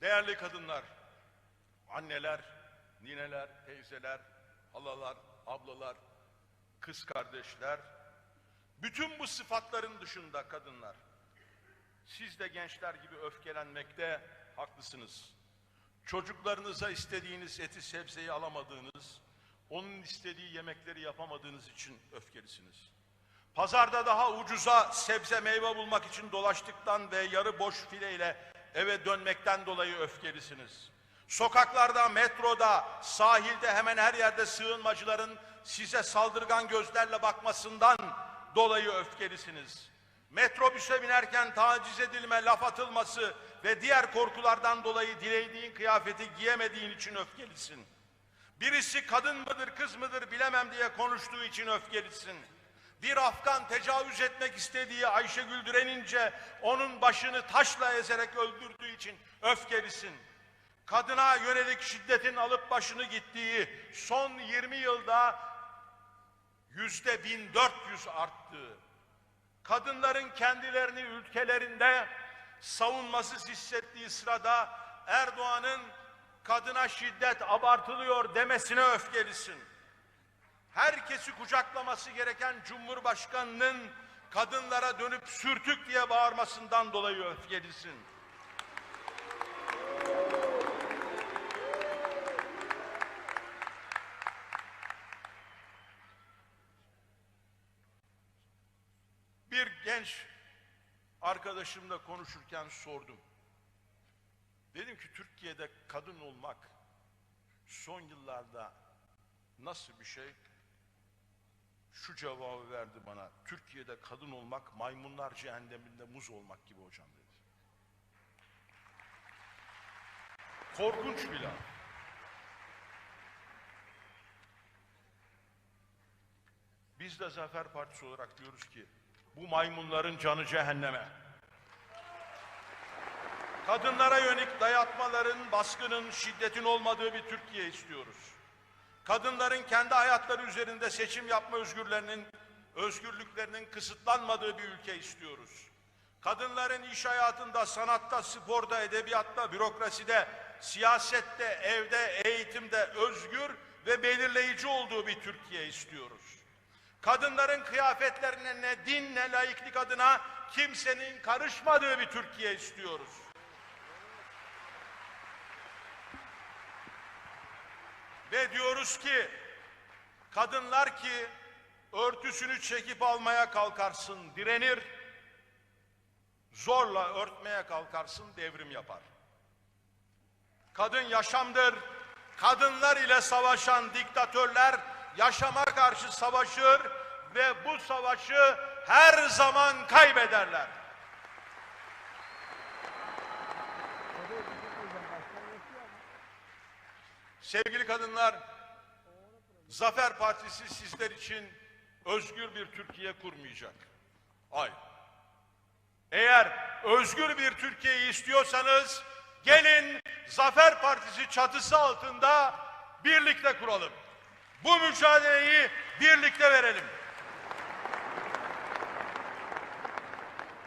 Değerli kadınlar, anneler, nineler, teyzeler, halalar, ablalar, kız kardeşler, bütün bu sıfatların dışında kadınlar, siz de gençler gibi öfkelenmekte haklısınız. Çocuklarınıza istediğiniz eti sebzeyi alamadığınız, onun istediği yemekleri yapamadığınız için öfkelisiniz. Pazarda daha ucuza sebze meyve bulmak için dolaştıktan ve yarı boş fileyle eve dönmekten dolayı öfkelisiniz. Sokaklarda, metroda, sahilde hemen her yerde sığınmacıların size saldırgan gözlerle bakmasından dolayı öfkelisiniz. Metrobüse binerken taciz edilme, laf atılması ve diğer korkulardan dolayı dilediğin kıyafeti giyemediğin için öfkelisin. Birisi kadın mıdır, kız mıdır bilemem diye konuştuğu için öfkelisin. Bir Afgan tecavüz etmek istediği Ayşe Güldürenince onun başını taşla ezerek öldürdüğü için öfkelisin. Kadına yönelik şiddetin alıp başını gittiği son 20 yılda yüzde 1400 arttığı, kadınların kendilerini ülkelerinde savunmasız hissettiği sırada Erdoğan'ın kadına şiddet abartılıyor demesine öfkelisin. Herkesi kucaklaması gereken Cumhurbaşkanı'nın kadınlara dönüp sürtük diye bağırmasından dolayı öfkelisin. Bir genç arkadaşımla konuşurken sordum. Dedim ki Türkiye'de kadın olmak son yıllarda nasıl bir şey? Şu cevabı verdi bana. Türkiye'de kadın olmak maymunlar cehenneminde muz olmak gibi hocam dedi. Korkunç bir laf. Biz de Zafer Partisi olarak diyoruz ki bu maymunların canı cehenneme. Kadınlara yönelik dayatmaların, baskının, şiddetin olmadığı bir Türkiye istiyoruz. Kadınların kendi hayatları üzerinde seçim yapma özgürlerinin, özgürlüklerinin kısıtlanmadığı bir ülke istiyoruz. Kadınların iş hayatında, sanatta, sporda, edebiyatta, bürokraside, siyasette, evde, eğitimde özgür ve belirleyici olduğu bir Türkiye istiyoruz. Kadınların kıyafetlerine ne din ne laiklik adına kimsenin karışmadığı bir Türkiye istiyoruz. Ve diyoruz ki kadınlar ki örtüsünü çekip almaya kalkarsın direnir, zorla örtmeye kalkarsın devrim yapar. Kadın yaşamdır. Kadınlar ile savaşan diktatörler yaşama karşı savaşır ve bu savaşı her zaman kaybederler. Sevgili kadınlar, Zafer Partisi sizler için özgür bir Türkiye kurmayacak. Hayır. Eğer özgür bir Türkiye'yi istiyorsanız gelin Zafer Partisi çatısı altında birlikte kuralım. Bu mücadeleyi birlikte verelim.